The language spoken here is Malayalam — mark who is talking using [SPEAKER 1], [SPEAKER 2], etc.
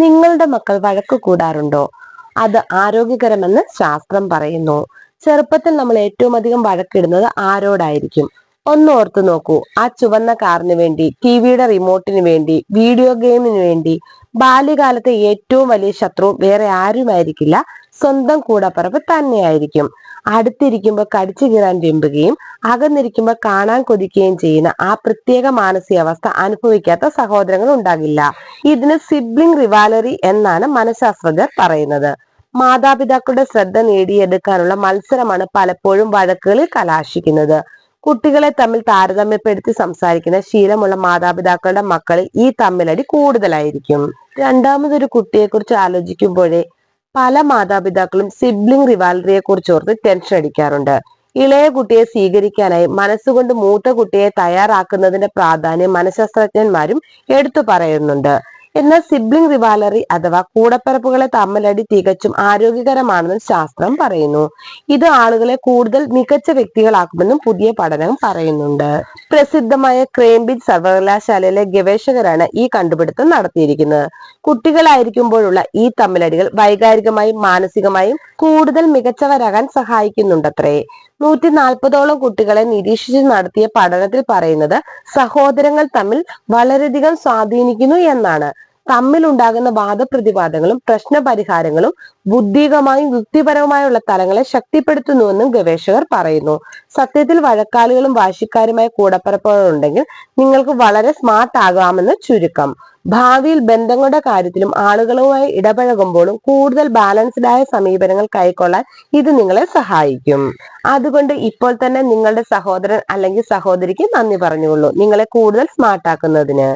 [SPEAKER 1] നിങ്ങളുടെ മക്കൾ വഴക്ക് കൂടാറുണ്ടോ? അത് ആരോഗ്യകരമെന്ന് ശാസ്ത്രം പറയുന്നു. ചെറുപ്പത്തിൽ നമ്മൾ ഏറ്റവും അധികം വഴക്കിടുന്നത് ആരോടായിരിക്കും? ഒന്ന് ഓർത്തു നോക്കൂ. ആ ചുവന്ന കാറിന് വേണ്ടി ടിവിയുടെ റിമോട്ടിന് വേണ്ടി വീഡിയോ ഗെയിമിന് വേണ്ടി ബാല്യകാലത്തെ ഏറ്റവും വലിയ ശത്രു വേറെ ആരുമായിരിക്കില്ല. സ്വന്തം കൂടപ്പറപ്പ് തന്നെയായിരിക്കും. അടുത്തിരിക്കുമ്പോൾ കടിച്ചു കീറാൻ വെമ്പുകയും അകന്നിരിക്കുമ്പോൾ കാണാൻ കൊതിക്കുകയും ചെയ്യുന്ന ആ പ്രത്യേക മാനസികാവസ്ഥ അനുഭവിക്കാത്ത സഹോദരങ്ങൾ ഉണ്ടാകില്ല. ഇതിന് സിബ്ലിംഗ് റിവാലറി എന്നാണ് മനഃശാസ്ത്രജ്ഞർ പറയുന്നത്. മാതാപിതാക്കളുടെ ശ്രദ്ധ നേടിയെടുക്കാനുള്ള മത്സരമാണ് പലപ്പോഴും വഴക്കുകളിൽ കലാശിക്കുന്നത്. കുട്ടികളെ തമ്മിൽ താരതമ്യപ്പെടുത്തി സംസാരിക്കുന്ന ശീലമുള്ള മാതാപിതാക്കളുടെ മക്കളിൽ ഈ തമ്മിലടി കൂടുതലായിരിക്കും. രണ്ടാമതൊരു കുട്ടിയെക്കുറിച്ച് ആലോചിക്കുമ്പോഴേ പല മാതാപിതാക്കളും സിബ്ലിംഗ് റിവാലറിയെ കുറിച്ച് ഓർത്ത് ടെൻഷൻ അടിക്കാറുണ്ട്. ഇളയ കുട്ടിയെ സ്വീകരിക്കാനായി മനസ്സുകൊണ്ട് മൂത്ത കുട്ടിയെ തയ്യാറാക്കുന്നതിന്റെ പ്രാധാന്യം മനഃശാസ്ത്രജ്ഞന്മാരും എടുത്തു പറയുന്നുണ്ട്. എന്നാൽ സിബ്ലിംഗ് റിവാലറി അഥവാ കൂടപ്പിറപ്പുകളെ തമ്മിലടി തികച്ചും ആരോഗ്യകരമാണെന്ന് ശാസ്ത്രം പറയുന്നു. ഇത് ആളുകളെ കൂടുതൽ മികച്ച വ്യക്തികളാക്കുമെന്നും പുതിയ പഠനം പറയുന്നുണ്ട്. പ്രസിദ്ധമായ ക്രേംബ്രിഡ്ജ് സർവകലാശാലയിലെ ഗവേഷകരാണ് ഈ കണ്ടുപിടുത്തം നടത്തിയിരിക്കുന്നത്. കുട്ടികളായിരിക്കുമ്പോഴുള്ള ഈ തമ്മിലടികൾ വൈകാരികമായും മാനസികമായും കൂടുതൽ മികച്ചവരാകാൻ സഹായിക്കുന്നുണ്ടത്രേ. നൂറ്റി നാൽപ്പതോളം കുട്ടികളെ നിരീക്ഷിച്ച് നടത്തിയ പഠനത്തിൽ പറയുന്നത് സഹോദരങ്ങൾ തമ്മിൽ വളരെയധികം സ്വാധീനിക്കുന്നു എന്നാണ്. തമ്മിലുണ്ടാകുന്ന വാദപ്രതിവാദങ്ങളും പ്രശ്നപരിഹാരങ്ങളും ബുദ്ധികമായും യുക്തിപരവുമായുള്ള തലങ്ങളെ ശക്തിപ്പെടുത്തുന്നുവെന്നും ഗവേഷകർ പറയുന്നു. സത്യത്തിൽ വഴക്കാളികളും വാശിക്കാരുമായ കൂടപ്പറപ്പുകളുണ്ടെങ്കിൽ നിങ്ങൾക്ക് വളരെ സ്മാർട്ട് ആകാമെന്ന് ചുരുക്കം. ഭാവിയിൽ ബന്ധങ്ങളുടെ കാര്യത്തിലും ആളുകളുമായി ഇടപഴകുമ്പോഴും കൂടുതൽ ബാലൻസ്ഡായ സമീപനങ്ങൾ കൈക്കൊള്ളാൻ ഇത് നിങ്ങളെ സഹായിക്കും. അതുകൊണ്ട് ഇപ്പോൾ തന്നെ നിങ്ങളുടെ സഹോദരൻ അല്ലെങ്കിൽ സഹോദരിക്ക് നന്ദി പറഞ്ഞുകൊള്ളൂ. നിങ്ങളെ കൂടുതൽ സ്മാർട്ട് ആക്കുന്നതിന്.